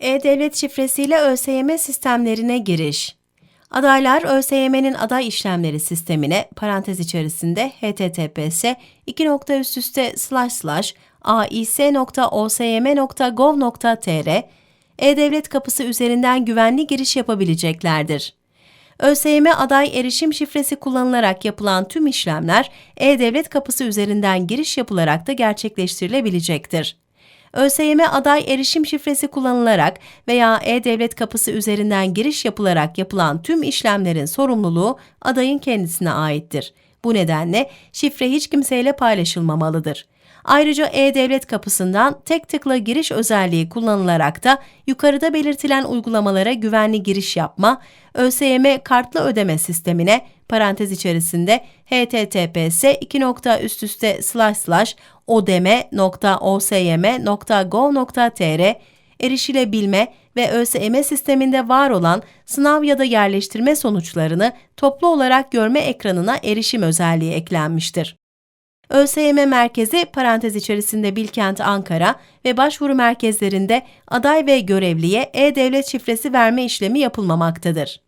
E-Devlet şifresiyle ÖSYM sistemlerine giriş. Adaylar ÖSYM'nin aday işlemleri sistemine parantez içerisinde https ais.osym.gov.tr E-Devlet kapısı üzerinden güvenli giriş yapabileceklerdir. ÖSYM aday erişim şifresi kullanılarak yapılan tüm işlemler E-Devlet kapısı üzerinden giriş yapılarak da gerçekleştirilebilecektir. ÖSYM aday erişim şifresi kullanılarak veya E-Devlet kapısı üzerinden giriş yapılarak yapılan tüm işlemlerin sorumluluğu adayın kendisine aittir. Bu nedenle şifre hiç kimseyle paylaşılmamalıdır. Ayrıca E-Devlet kapısından tek tıkla giriş özelliği kullanılarak da yukarıda belirtilen uygulamalara güvenli giriş yapma, ÖSYM kartlı ödeme sistemine parantez içerisinde https odeme.osym.gov.tr erişilebilme ve ÖSYM sisteminde var olan sınav ya da yerleştirme sonuçlarını toplu olarak görme ekranına erişim özelliği eklenmiştir. ÖSYM merkezi parantez içerisinde Bilkent Ankara ve başvuru merkezlerinde aday ve görevliye e-devlet şifresi verme işlemi yapılmamaktadır.